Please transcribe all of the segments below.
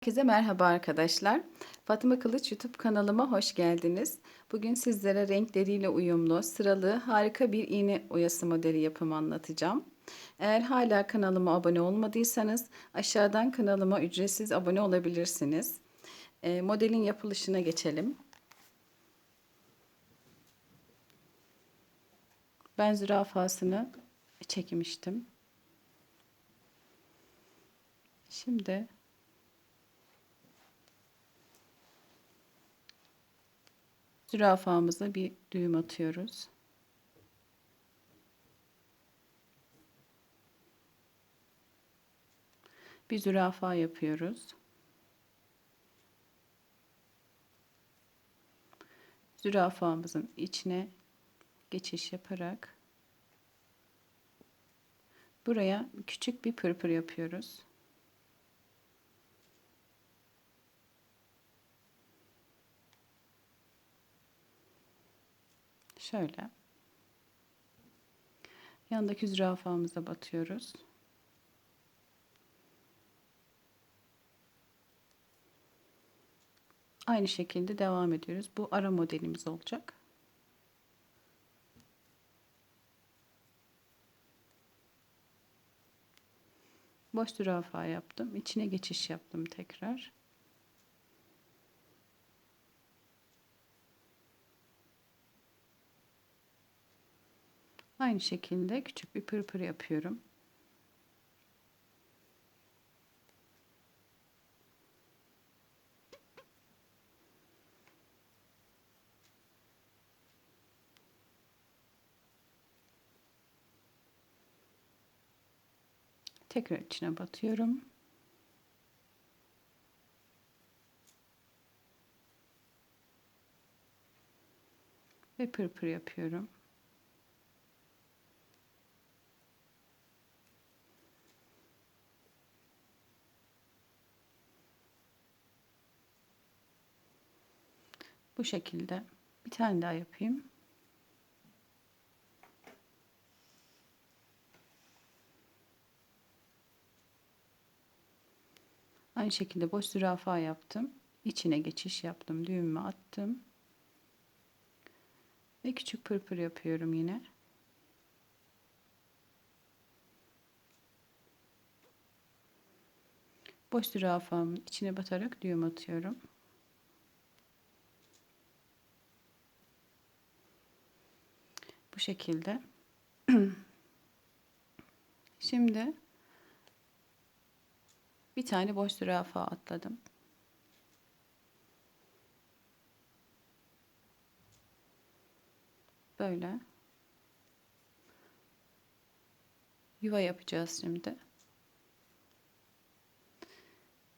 Herkese merhaba arkadaşlar. Fatma Kılıç YouTube kanalıma hoş geldiniz. Bugün sizlere renkleriyle uyumlu, sıralı, harika bir iğne oyası modeli yapımı anlatacağım. Eğer hala kanalıma abone olmadıysanız aşağıdan kanalıma ücretsiz abone olabilirsiniz. E, modelin yapılışına geçelim. Ben zürafasını çekmiştim. Şimdi zürafamıza bir düğüm atıyoruz. Bir zürafa yapıyoruz. Zürafamızın içine geçiş yaparak buraya küçük bir pırpır yapıyoruz. Şöyle. Yandaki zürafamıza batıyoruz. Aynı şekilde devam ediyoruz. Bu ara modelimiz olacak. Boş zürafa yaptım. İçine geçiş yaptım tekrar. Aynı şekilde küçük bir pırpır yapıyorum. Tekrar içine batıyorum. Ve pırpır yapıyorum. Bu şekilde bir tane daha yapayım. Aynı şekilde boş zürafa yaptım. İçine geçiş yaptım. Düğümü attım. Ve küçük pırpır yapıyorum yine. Boş zürafamın içine batarak düğüm atıyorum. Bu şekilde. Şimdi bir tane boş zürafa atladım. Böyle. Yuva yapacağız şimdi.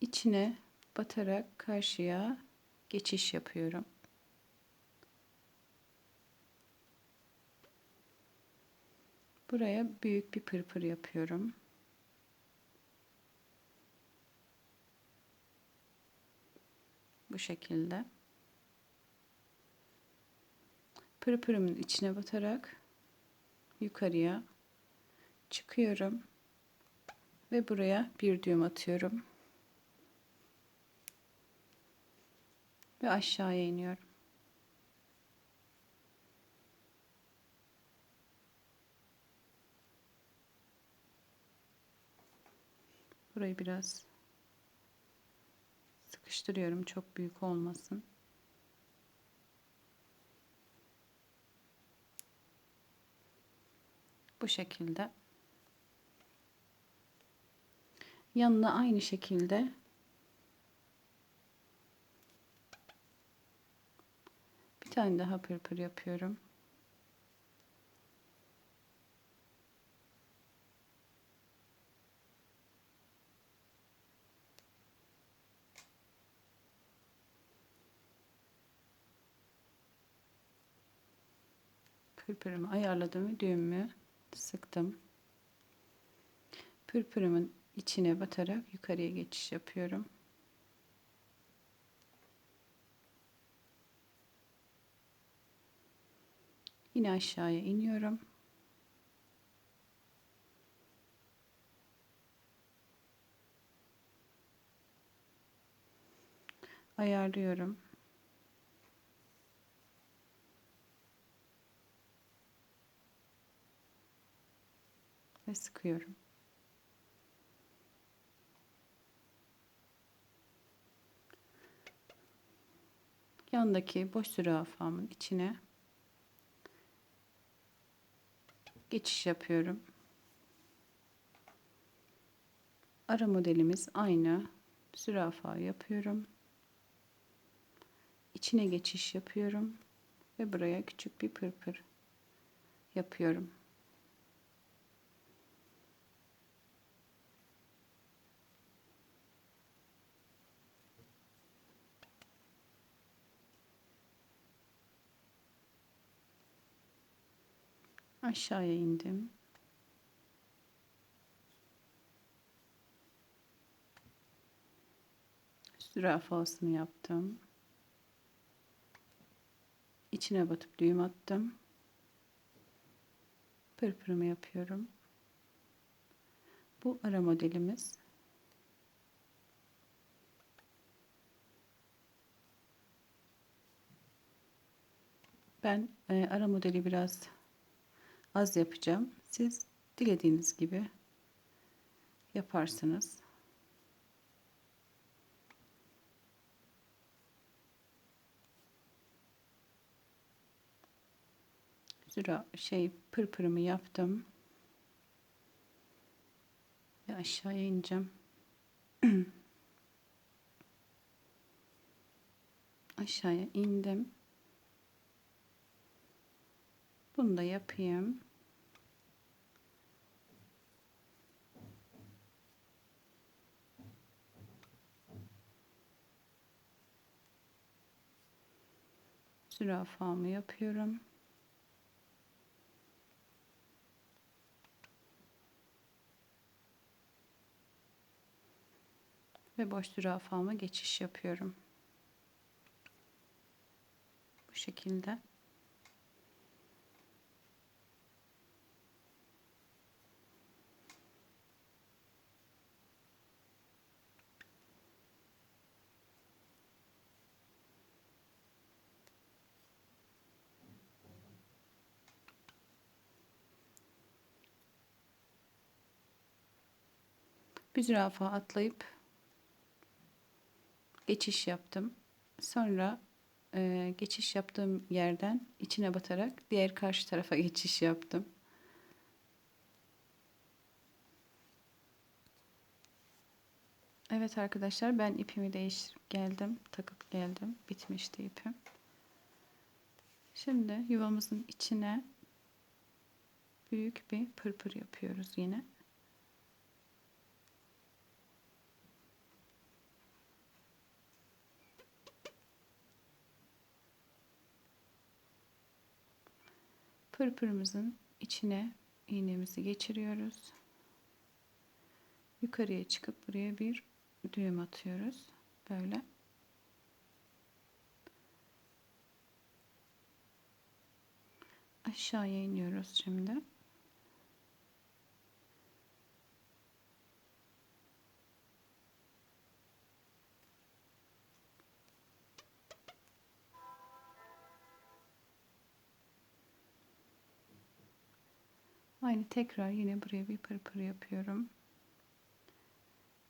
İçine batarak karşıya geçiş yapıyorum. Buraya büyük bir pırpır yapıyorum. Bu şekilde. Pırpırımın içine batarak yukarıya çıkıyorum. Ve buraya bir düğüm atıyorum. Ve aşağıya iniyorum. Burayı biraz sıkıştırıyorum. Çok büyük olmasın. Bu şekilde. Yanına aynı şekilde bir tane daha pırpır yapıyorum. Pırpırımı ayarladım ve düğümü sıktım. Pırpırımın içine batarak yukarıya geçiş yapıyorum. Yine aşağıya iniyorum. ayarlıyorum. Ve sıkıyorum. Yandaki boş zürafamın içine geçiş yapıyorum. Ara modelimiz aynı. Zürafa yapıyorum. İçine geçiş yapıyorum ve buraya küçük bir pırpır yapıyorum. Aşağıya indim. Zürafasını yaptım. İçine batıp düğüm attım. Pırpırımı yapıyorum. Bu ara modelimiz. Ben e, ara modeli biraz az yapacağım. Siz dilediğiniz gibi yaparsınız. Züra şey pırpırımı yaptım. Ve aşağıya ineceğim. aşağıya indim. Bunu da yapayım. Zürafamı yapıyorum. Ve boş zürafama geçiş yapıyorum. Bu şekilde. Bir zürafa atlayıp geçiş yaptım. Sonra e, geçiş yaptığım yerden içine batarak diğer karşı tarafa geçiş yaptım. Evet arkadaşlar ben ipimi değiştirip geldim. Takıp geldim. Bitmişti ipim. Şimdi yuvamızın içine büyük bir pırpır yapıyoruz yine. Pırpırımızın içine iğnemizi geçiriyoruz. Yukarıya çıkıp buraya bir düğüm atıyoruz. Böyle. Aşağıya iniyoruz şimdi. Aynı tekrar yine buraya bir pırpır yapıyorum.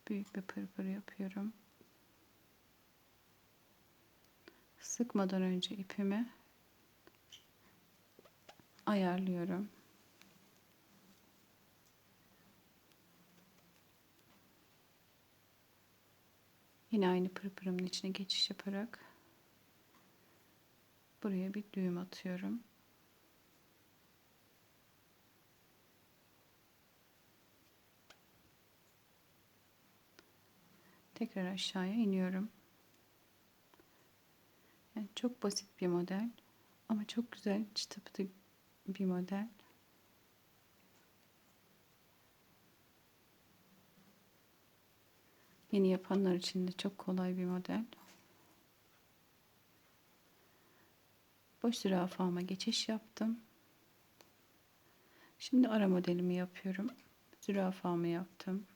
Büyük bir pırpır yapıyorum. Sıkmadan önce ipimi ayarlıyorum. Yine aynı pırpırımın içine geçiş yaparak buraya bir düğüm atıyorum. Tekrar aşağıya iniyorum. Yani çok basit bir model ama çok güzel çıtı bir model. Yeni yapanlar için de çok kolay bir model. Boş zürafama geçiş yaptım. Şimdi ara modelimi yapıyorum. Zürafamı yaptım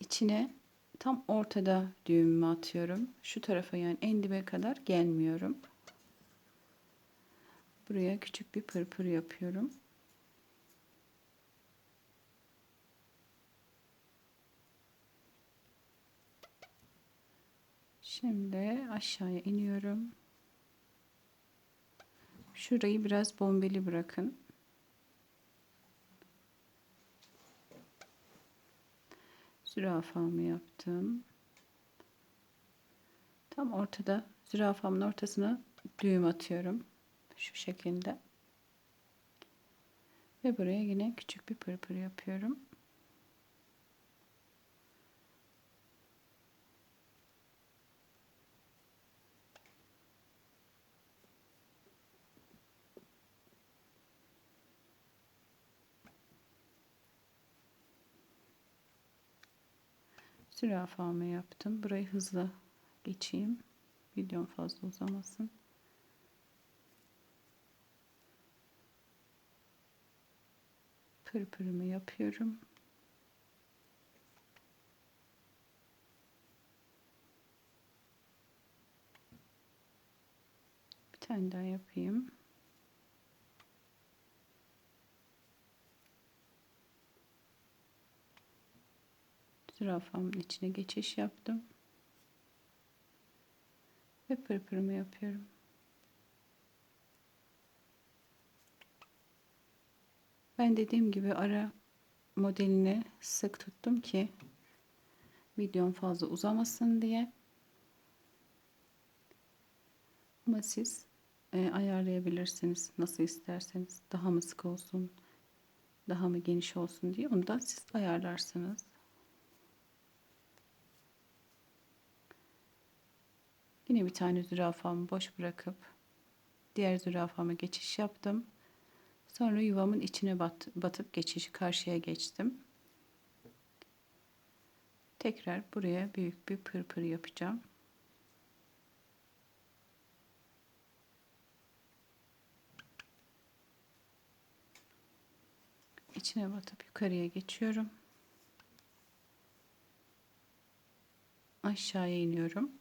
içine tam ortada düğümümü atıyorum. Şu tarafa yani en dibe kadar gelmiyorum. Buraya küçük bir pırpır yapıyorum. Şimdi aşağıya iniyorum. Şurayı biraz bombeli bırakın. Zürafamı yaptım. Tam ortada zürafamın ortasına düğüm atıyorum. Şu şekilde. Ve buraya yine küçük bir pırpır yapıyorum. Zürafamı yaptım. Burayı hızlı geçeyim. Videom fazla uzamasın. Pırpırımı yapıyorum. Bir tane daha yapayım. Zürafamın içine geçiş yaptım. Ve pırpırımı yapıyorum. Ben dediğim gibi ara modelini sık tuttum ki videom fazla uzamasın diye. Ama siz e, ayarlayabilirsiniz. Nasıl isterseniz. Daha mı sık olsun, daha mı geniş olsun diye. Onu da siz ayarlarsınız. Yine bir tane zürafamı boş bırakıp diğer zürafama geçiş yaptım. Sonra yuvamın içine bat, batıp geçişi karşıya geçtim. Tekrar buraya büyük bir pırpır yapacağım. İçine batıp yukarıya geçiyorum. Aşağıya iniyorum.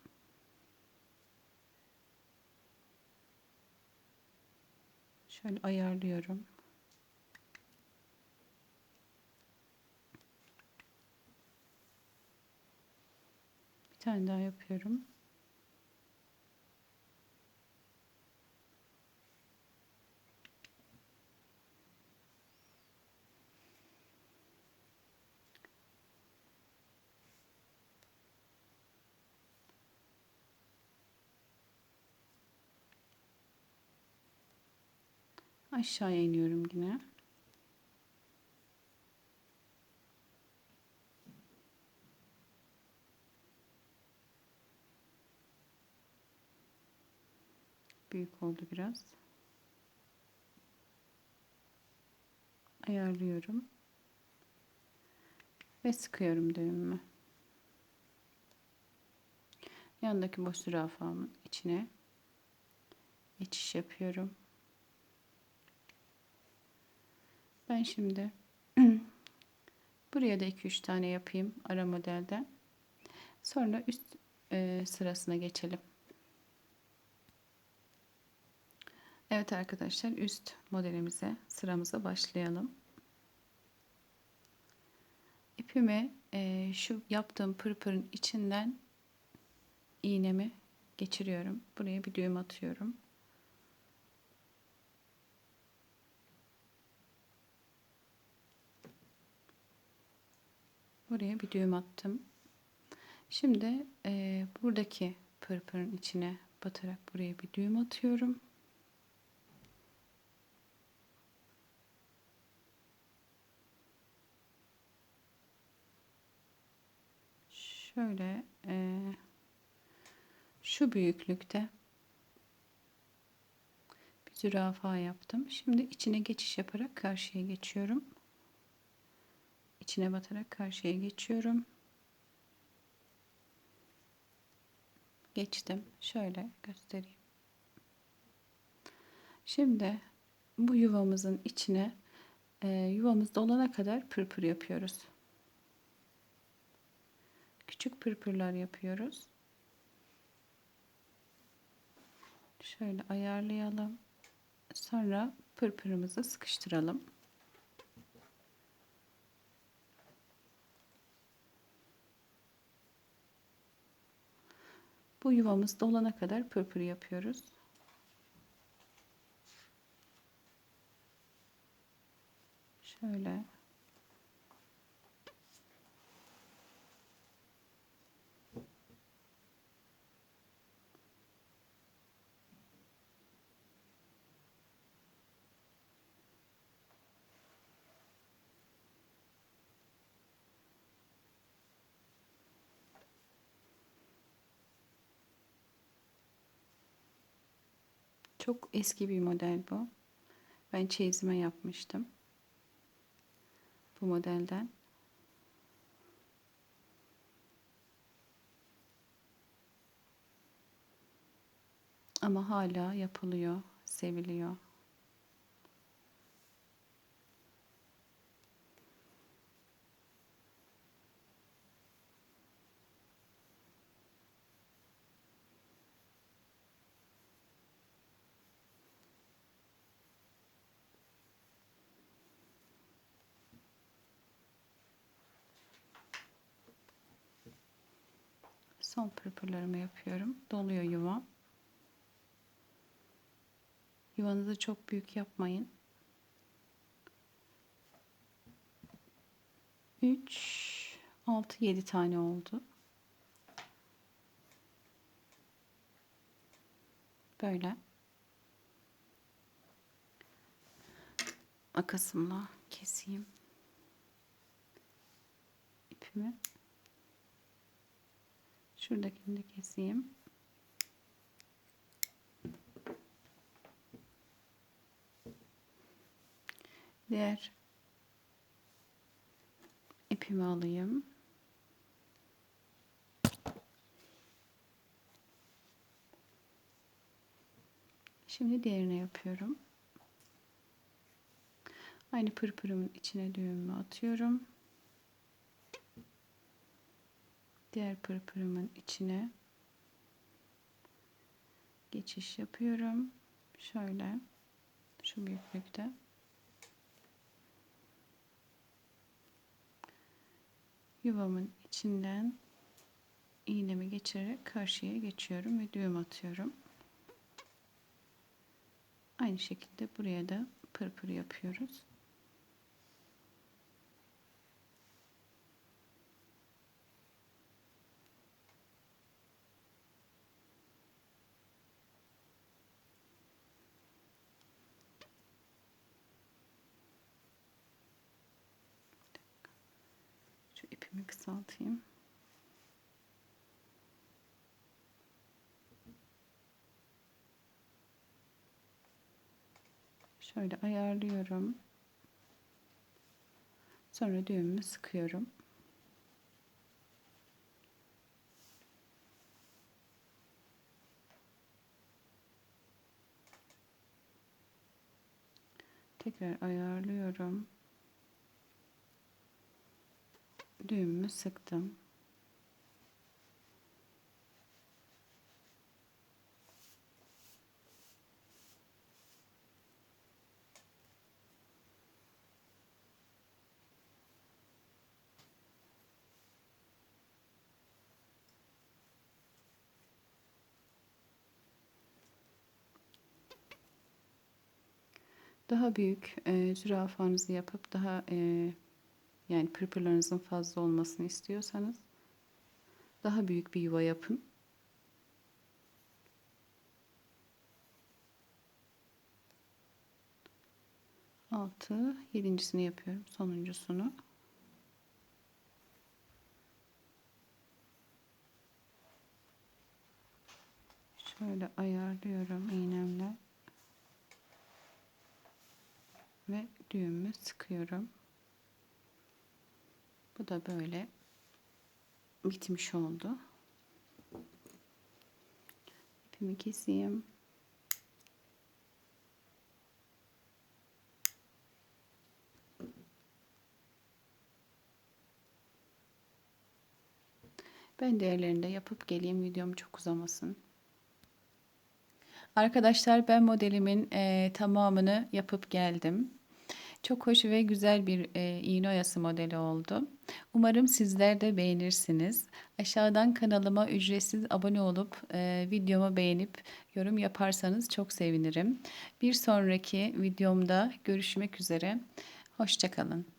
Şöyle ayarlıyorum. Bir tane daha yapıyorum. Aşağıya iniyorum yine. Büyük oldu biraz. Ayarlıyorum. Ve sıkıyorum düğümümü. Yanındaki boş zürafamın içine geçiş yapıyorum. Ben şimdi buraya da 2-3 tane yapayım ara modelden. Sonra üst e, sırasına geçelim. Evet arkadaşlar üst modelimize sıramıza başlayalım. İpimi e, şu yaptığım pırpırın içinden iğnemi geçiriyorum. Buraya bir düğüm atıyorum. Buraya bir düğüm attım. Şimdi e, buradaki pırpırın içine batarak buraya bir düğüm atıyorum. Şöyle e, şu büyüklükte bir zürafa yaptım. Şimdi içine geçiş yaparak karşıya geçiyorum içine batarak karşıya geçiyorum. Geçtim. Şöyle göstereyim. Şimdi bu yuvamızın içine e, yuvamız dolana kadar pırpır yapıyoruz. küçük pırpırlar yapıyoruz. Şöyle ayarlayalım. Sonra pırpırımızı sıkıştıralım. Bu yuvamız dolana kadar pırpır yapıyoruz. Şöyle Çok eski bir model bu. Ben çeyizime yapmıştım. Bu modelden. Ama hala yapılıyor, seviliyor. Son pırpırlarımı yapıyorum. Doluyor yuvam. Yuvanızı çok büyük yapmayın. 3 6 7 tane oldu. Böyle. Makasımla keseyim ipimi. Şuradakini de keseyim. Diğer ipimi alayım. Şimdi diğerini yapıyorum. Aynı pırpırımın içine düğümümü atıyorum. Diğer pırpırımın içine geçiş yapıyorum. Şöyle şu büyüklükte. Yuvamın içinden iğnemi geçirerek karşıya geçiyorum ve düğüm atıyorum. Aynı şekilde buraya da pırpır yapıyoruz. Şu ipimi kısaltayım. Şöyle ayarlıyorum. Sonra düğümümü sıkıyorum. Tekrar ayarlıyorum. Düğümümü sıktım. Daha büyük e, zürafanızı yapıp daha e, yani pırpırlarınızın fazla olmasını istiyorsanız daha büyük bir yuva yapın. Altı, yedincisini yapıyorum. Sonuncusunu. Şöyle ayarlıyorum iğnemle. Ve düğümü sıkıyorum. Bu da böyle bitmiş oldu. İpimi keseyim. Ben diğerlerini de yapıp geleyim videom çok uzamasın. Arkadaşlar ben modelimin e, tamamını yapıp geldim. Çok hoş ve güzel bir e, iğne oyası modeli oldu. Umarım sizler de beğenirsiniz. Aşağıdan kanalıma ücretsiz abone olup e, videomu beğenip yorum yaparsanız çok sevinirim. Bir sonraki videomda görüşmek üzere. Hoşçakalın.